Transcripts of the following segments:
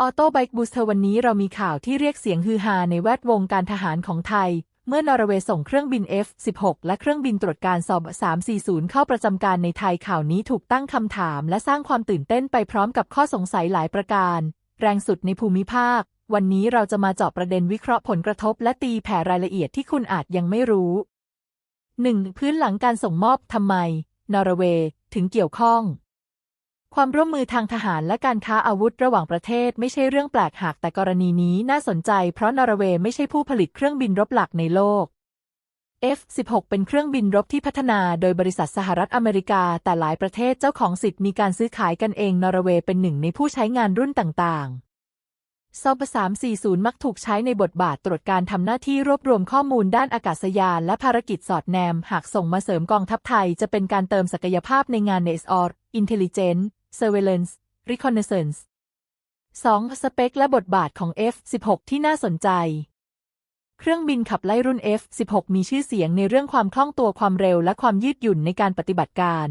ออโต้ไบค์บูสเตอร์วันนี้เรามีข่าวที่เรียกเสียงฮือฮาในแวดวงการทหารของไทย เมื่อนอร์เวย์ส่งเครื่องบิน F-16 และเครื่องบินตรวจการสอบ 340 เข้าประจำการในไทยข่าวนี้ถูกตั้งคำถามและสร้างความตื่นเต้นไปพร้อมกับข้อสงสัยหลายประการ แรงสุดในภูมิภาค วันนี้เราจะมาเจาะประเด็นวิเคราะห์ผลกระทบ และตีแผ่รายละเอียดที่คุณอาจยังไม่รู้ 1. พื้นหลังการส่งมอบทำไม นอร์เวย์ ถึงเกี่ยวข้อง ความร่วมมือทางทหารและการค้าอาวุธระหว่างประเทศไม่ใช่เรื่องแปลกหากแต่กรณีนี้น่าสนใจเพราะนอร์เวย์ไม่ใช่ผู้ผลิตเครื่องบินรบหลักในโลก F-16 เป็นเครื่องบินรบที่พัฒนาโดยบริษัทสหรัฐอเมริกา แต่หลายประเทศเจ้าของสิทธิ์มีการซื้อขายกันเองนอร์เวย์เป็นหนึ่งในผู้ใช้งานรุ่นต่างๆซอบ340 มักถูกใช้ในบทบาทตรวจการทำหน้าที่รวบรวมข้อมูลด้านอากาศยานและภารกิจสอดแนม หากส่งมาเสริมกองทัพไทย จะเป็นการเติมศักยภาพในงาน NESOR Intelligence Surveillance Reconnaissance 2. สเปคและบทบาทของ F-16 ที่น่าสนใจ เครื่องบินขับไล่รุ่น F-16 มีชื่อเสียงในเรื่องความคล่องตัวความเร็วและความยืดหยุ่นในการปฏิบัติการ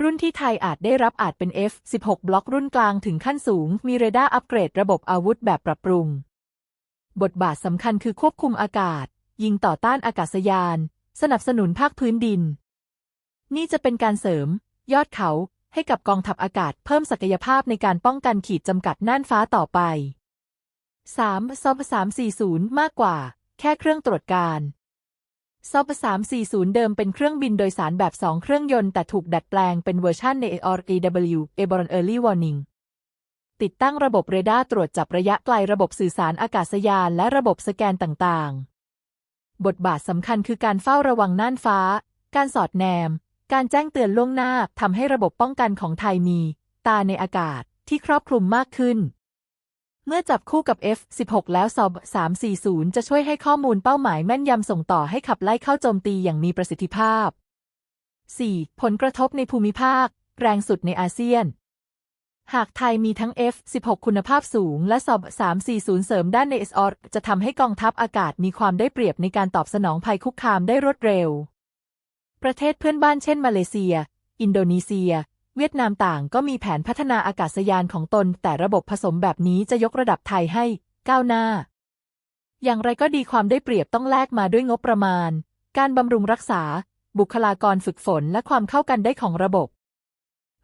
รุ่นที่ไทยอาจได้รับอาจเป็น F-16 บล็อกรุ่นกลางถึงขั้นสูง มีเรดาร์อัปเกรดระบบอาวุธแบบปรับปรุง บทบาทสำคัญคือควบคุมอากาศ ยิงต่อต้านอากาศยาน สนับสนุนภาคพื้นดิน นี่จะเป็นการเสริม ยอดเขา ให้กับกองทัพอากาศเพิ่มศักยภาพในการป้องกันขีดจำกัดน่านฟ้าต่อไป 3. ซอบ340 มากกว่า แค่เครื่องตรวจการซอบ340 เดิมเป็นเครื่องบินโดยสารแบบ 2 เครื่องยนต์แต่ถูกดัดแปลงเป็นเวอร์ชันใน AREW Airborne Early Warning ติดตั้งระบบเรดาร์ตรวจจับระยะไกลระบบสื่อสารอากาศยานและระบบสแกนต่างๆ บทบาทสำคัญคือการเฝ้าระวังน่านฟ้า การสอดแนม การแจ้งเตือนล่วงหน้าทำให้ระบบป้องกันของไทยมี ตาในอากาศที่ครอบคลุมมากขึ้น เมื่อจับคู่กับ F16 แล้วซอบ340 จะช่วยให้ข้อมูลเป้าหมายแม่นยำส่งต่อให้ขับไล่เข้าโจมตีอย่างมีประสิทธิภาพ 4. ผลกระทบในภูมิภาค แรงสุดในอาเซียน หากไทยมีทั้ง F16 คุณภาพสูง และซอบ340 เสริมด้านใน SR จะทำให้กองทัพอากาศมีความได้เปรียบในการตอบสนองภัยคุกคามได้รวดเร็ว ประเทศเพื่อนบ้านเช่นมาเลเซีย อินโดนีเซีย เวียดนามต่างก็มีแผนพัฒนาอากาศยานของตน แต่ระบบผสมแบบนี้จะยกระดับไทยให้ก้าวหน้า อย่างไรก็ดีความได้เปรียบต้องแลกมาด้วยงบประมาณ การบำรุงรักษา บุคลากรฝึกฝนและความเข้ากันได้ของระบบ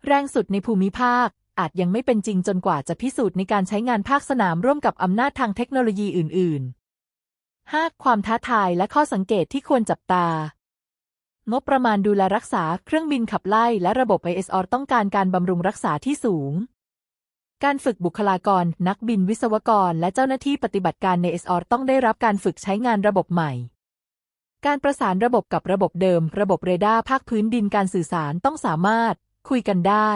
แรงสุดในภูมิภาคอาจยังไม่เป็นจริงจนกว่าจะพิสูจน์ในการใช้งานภาคสนามร่วมกับอำนาจทางเทคโนโลยีอื่น ๆ 5. ความท้าทายและข้อสังเกตที่ควรจับตา งบประมาณดูแลรักษาเครื่องบินขับไล่และระบบ ISR ต้องการการบำรุงรักษาที่สูง การฝึกบุคลากร นักบินวิศวกร และเจ้าหน้าที่ปฏิบัติการใน SR ต้องได้รับการฝึกใช้งานระบบใหม่ การประสานระบบกับระบบเดิม ระบบเรดาร์ภาคพื้นดินการสื่อสารต้องสามารถ คุยกันได้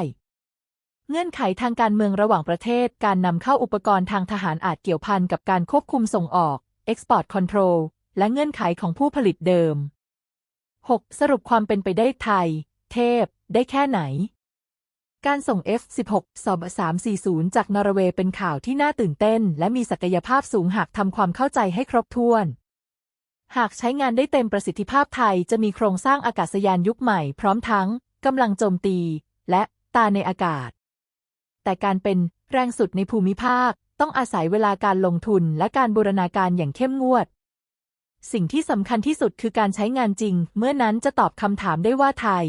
เงื่อนไขทางการเมืองระหว่างประเทศ การนำเข้าอุปกรณ์ทางทหารอาจเกี่ยวพันกับการควบคุมส่งออก Export Control และเงื่อนไขของผู้ผลิตเดิม 6. สรุปความเป็นไปได้ไทย เทพ ได้แค่ไหน การส่ง F16 สอบ340 จากนอร์เวย์เป็นข่าวที่น่าตื่นเต้น และมีศักยภาพสูงหากทำความเข้าใจให้ครบถ้วน หากใช้งานได้เต็มประสิทธิภาพไทยจะมีโครงสร้างอากาศยานยุคใหม่พร้อมทั้งกำลังโจมตี และตาในอากาศ แต่การเป็นแรงสุดในภูมิภาค ต้องอาศัยเวลาการลงทุนและการบูรณาการอย่างเข้มงวด สิ่งที่สำคัญที่สุดคือการใช้งานจริง เมื่อนั้นจะตอบคำถามได้ว่าไทย